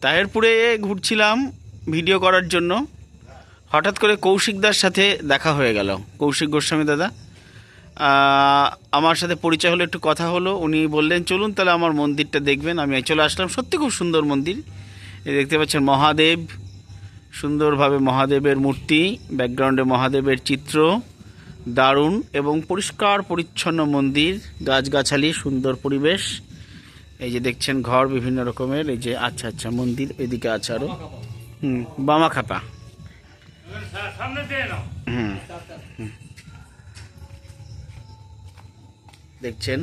তাহেরপুরে ঘুরছিলাম ভিডিও করার জন্য। হঠাৎ করে কৌশিকদার সাথে দেখা হয়ে গেল। কৌশিক গোস্বামী দাদা। আমার সাথে পরিচয় হলো, একটু কথা হলো। উনি বললেন, চলুন তাহলে আমার মন্দিরটা দেখবেন। আমি চলে আসলাম। সত্যি খুব সুন্দর মন্দির। এই দেখতে পাচ্ছেন মহাদেব। সুন্দরভাবে মহাদেবের মূর্তি, ব্যাকগ্রাউন্ডে মহাদেবের চিত্র। দারুণ এবং পরিষ্কার, পরিচ্ছন্ন মন্দির। গাছগাছালি, সুন্দর পরিবেশ। এই যে দেখছেন ঘর বিভিন্ন রকমের, এই যে আচ্ছা আচ্ছা মন্দির এদিকে আছে আরও। হুম, বামা খাপা হুম। দেখছেন?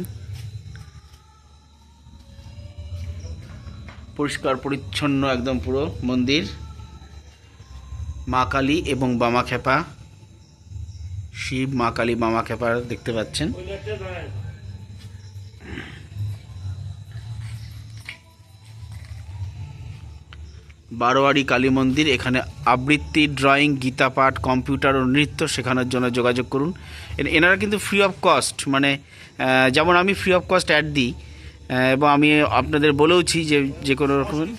পরিষ্কার, পরিচ্ছন্ন একদম পুরো মন্দির। মা কালী এবং বামা খেপা। শিব, মা কালী, বামা খেপা দেখতে পাচ্ছেন। বারোয়ারি কালী মন্দির, এখানে আবৃত্তি ড্রয়িং গীতা পাঠ কম্পিউটার ও নৃত্য শেখানোর জন্য যোগাযোগ করুন। এনারা কিন্তু ফ্রি অফ কস্ট মানে যেমন আমি ফ্রি অফ কস্ট অ্যাড দিই এবং আমি আপনাদের বলেওছি যে যে কোনো রকমের।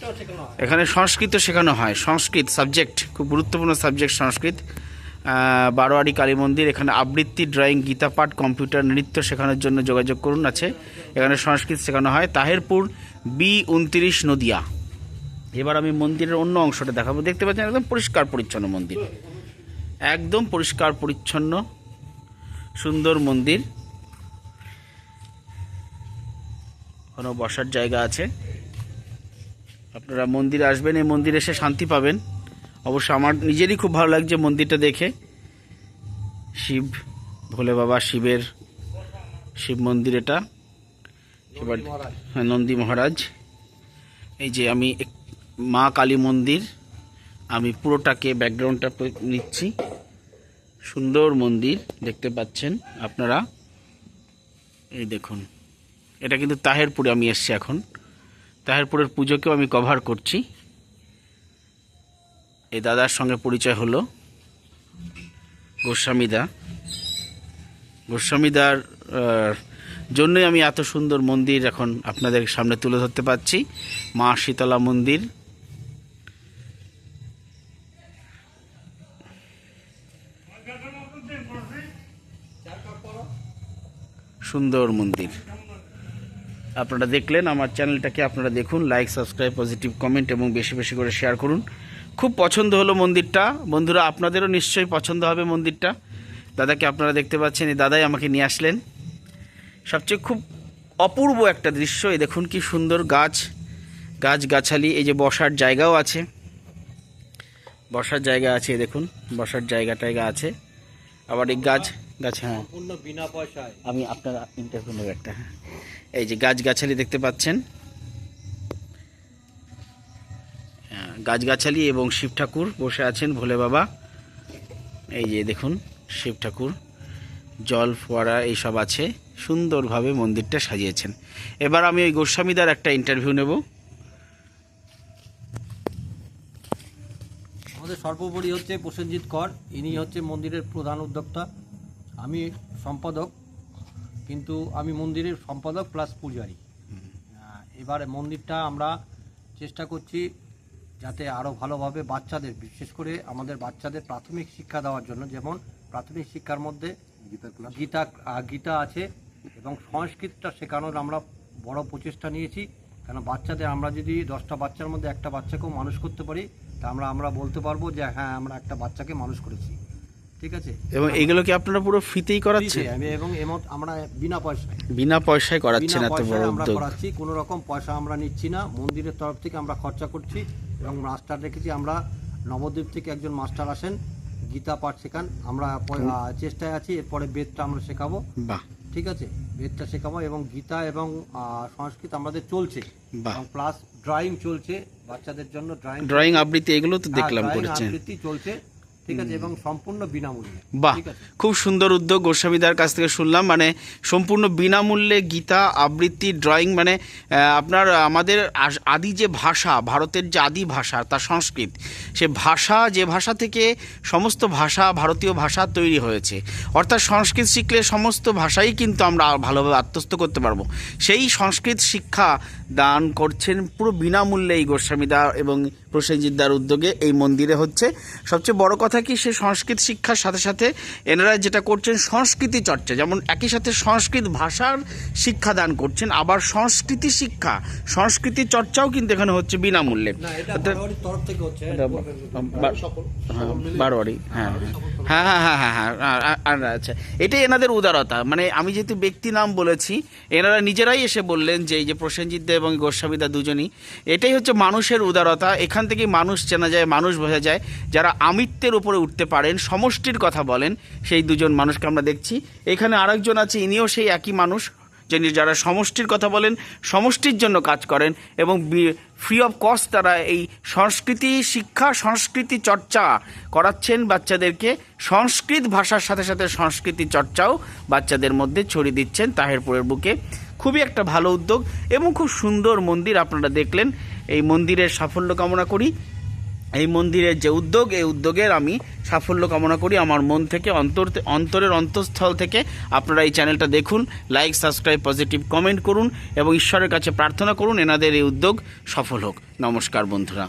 এখানে সংস্কৃত শেখানো হয়, সংস্কৃত সাবজেক্ট খুব গুরুত্বপূর্ণ সাবজেক্ট সংস্কৃত। বারোয়ারি কালী মন্দির, এখানে আবৃত্তি ড্রয়িং গীতা পাঠ কম্পিউটার নৃত্য শেখানোর জন্য যোগাযোগ করুন আছে। এখানে সংস্কৃত শেখানো হয়। তাহেরপুর, বি উনত্রিশ নদিয়া। এবার আমি মন্দিরের অন্য অংশটা দেখাবো। দেখতে পাচ্ছেন একদম পরিষ্কার পরিচ্ছন্ন মন্দির। একদম পরিষ্কার পরিচ্ছন্ন সুন্দর মন্দির। কোনো বসার জায়গা আছে। আপনারা মন্দিরে আসবেন এই মন্দিরে এসে শান্তি পাবেন। অবশ্য আমার নিজেরই খুব ভালো লাগছে মন্দিরটা দেখে। শিব ভোলে বাবা শিবের শিব মন্দির এটা। এবার হ্যাঁ, নন্দী মহারাজ। এই যে আমি মা কালী মন্দির। আমি পুরোটাকে ব্যাকগ্রাউন্ডটা নিচ্ছি। সুন্দর মন্দির দেখতে পাচ্ছেন আপনারা। এই দেখুন। এটা কিন্তু তাহেরপুরে আমি এসছি এখন। তাহেরপুরের পুজোকেও আমি কভার করছি। এই দাদার সঙ্গে পরিচয় হলো। গোস্বামীদা গোস্বামীদার জন্যই আমি এত সুন্দর মন্দির এখন আপনাদের সামনে তুলে ধরতে পারছি। মা শীতলা মন্দির। সুন্দর মন্দির। আপনারা দেখলেন, আমার চ্যানেলটাকে আপনারা দেখুন লাইক সাবস্ক্রাইব পজিটিভ কমেন্ট এবং বেশি বেশি করে শেয়ার করুন। খুব পছন্দ হলো মন্দিরটা। বন্ধুরা, আপনাদেরও নিশ্চয়ই পছন্দ হবে মন্দিরটা। দাদাকে আপনারা দেখতে পাচ্ছেন, এই দাদাই আমাকে নিয়ে আসলেন। সবচেয়ে খুব অপূর্ব একটা দৃশ্য, এই দেখুন কি সুন্দর গাছ গাছ গাছালি, এই যে বসার জায়গাও আছে। বসার জায়গা আছে দেখুন বসার জায়গা টায়গা আছে। আবার এই গাছ গাছ হ্যাঁ। বিনা পয়সায়। আমি আপনার ইন্টারভিউ নেব একটা হ্যাঁ। এই যে গাছ গাছালি দেখতে পাচ্ছেন। হ্যাঁ, গাছগাছালি এবং শিব ঠাকুর বসে আছেন ভোলে বাবা। এই যে দেখুন শিব ঠাকুর জল ফোয়ারা এইসব আছে। সুন্দরভাবে মন্দিরটা সাজিয়েছেন। এবার আমি ওই গোস্বামীদার একটা ইন্টারভিউ নেব। আমাদের সর্বোপরি হচ্ছে প্রসেনজিৎ কর ইনি হচ্ছে মন্দিরের প্রধান উদ্যোক্তা। আমি সম্পাদক কিন্তু আমি মন্দিরের সম্পাদক প্লাস পূজারি। এবারে মন্দিরটা আমরা চেষ্টা করছি যাতে আরও ভালোভাবে বাচ্চাদের বিশেষ করে আমাদের বাচ্চাদের প্রাথমিক শিক্ষা দেওয়ার জন্য যেমন প্রাথমিক শিক্ষার মধ্যে গীতা গীতা আছে এবং সংস্কৃতটা শেখানোর আমরা বড় প্রচেষ্টা নিয়েছি। কেন বাচ্চাদের আমরা যদি দশটা বাচ্চার মধ্যে একটা বাচ্চাকেও মানুষ করতে পারি তা আমরা আমরা বলতে পারব যে হ্যাঁ আমরা একটা বাচ্চাকে মানুষ করেছি। ঠিক আছে? এবং এগুলো কি আপনারা পুরো ফ্রিতেই করাচ্ছেন? আমি- এবং এমন আমরা বিনা পয়সায়। বিনা পয়সায় করাচ্ছেন এত বড় আমরা করাচ্ছি কোনো রকম পয়সা আমরা নিচ্ছি না। মন্দিরের তরফ থেকে আমরা খরচা করছি এবং মাস্টার রেখেছি আমরা। নবদ্বীপ থেকে একজন মাস্টার আসেন গীতা পাঠ শেখান। আমরা চেষ্টায় আছি এরপরে বেদটা আমরা শেখাবো। বাহ। ঠিক আছে? বেদটা শেখাবো এবং গীতা এবং সংস্কৃত আমাদের চলছে। প্লাস ড্রয়িং চলছে বাচ্চাদের জন্য ড্রয়িং ড্রয়িং আবৃত্তি এগুলো তো দেখলাম করেছেন। আবৃত্তি চলছে। ঠিক আছে এবং সম্পূর্ণ বিনামূল্যে। বাহ খুব সুন্দর উদ্যোগ গোস্বামীদার কাছ থেকে শুনলাম। মানে সম্পূর্ণ বিনামূল্যে গীতা আবৃত্তি ড্রয়িং মানে আপনার আমাদের আদি যে ভাষা ভারতের যে আদি ভাষা তা সংস্কৃত সে ভাষা যে ভাষা থেকে সমস্ত ভাষা ভারতীয় ভাষা তৈরি হয়েছে। অর্থাৎ সংস্কৃত শিখলে সমস্ত ভাষাই কিন্তু আমরা ভালোভাবে আত্মস্থ করতে পারব। সেই সংস্কৃত শিক্ষা দান করছেন পুরো বিনামূল্যে এই গোস্বামীদা এবং প্রসেনজিৎদার উদ্যোগে এই মন্দিরে হচ্ছে। সবচেয়ে বড় কথা কি সে সংস্কৃত শিক্ষার সাথে সাথে এনারা যেটা করছেন সংস্কৃতি চর্চা। যেমন একই সাথে সংস্কৃত ভাষার শিক্ষা দান করছেন আবার সংস্কৃতি শিক্ষা সংস্কৃতি চর্চাও কিন্তু এখানে হচ্ছে বিনামূল্যে। থেকে হ্যাঁ, বারোয়ারি হ্যাঁ। হ্যাঁ হ্যাঁ হ্যাঁ হ্যাঁ হ্যাঁ আচ্ছা। এটাই এনাদের উদারতা। মানে আমি যেহেতু ব্যক্তি নাম বলেছি এনারা নিজেরাই এসে বললেন যে এই যে প্রসেনজিৎ দা এবং গোস্বামীদা দুজনই এটাই হচ্ছে মানুষের উদারতা। এখান থেকে মানুষ চেনা যায় মানুষ বোঝা যায় যারা আমিত্বের উপরে উঠতে পারেন, সমষ্টির কথা বলেন, সেই দুজন মানুষকে আমরা দেখছি। এখানে আরেকজন আছে, ইনিও সেই একই মানুষ, যিনি যারা সমষ্টির কথা বলেন, সমষ্টির জন্য কাজ করেন এবং ফ্রি অফ কস্ট তারা এই সংস্কৃতি, শিক্ষা, সংস্কৃতি চর্চা করাচ্ছেন বাচ্চাদেরকে। সংস্কৃত ভাষার সাথে সাথে সংস্কৃতি চর্চাও বাচ্চাদের মধ্যে ছড়িয়ে দিচ্ছেন তাহেরপুরের বুকে। খুবই একটা ভালো উদ্যোগ এবং খুব সুন্দর মন্দির আপনারা দেখলেন। এই মন্দিরের সাফল্য কামনা করি। এই মন্দিরের যে উদ্যোগ, এই উদ্যোগের আমি সাফল্য কামনা করি। আমার মন থেকে, অন্তর অন্তরের অন্তঃস্থল থেকে আপনারা এই চ্যানেলটা দেখুন, লাইক, সাবস্ক্রাইব, পজিটিভ কমেন্ট করুন এবং ঈশ্বরের কাছে প্রার্থনা করুন, এনাদের এই উদ্যোগ সফল হোক। নমস্কার, বন্ধুরা।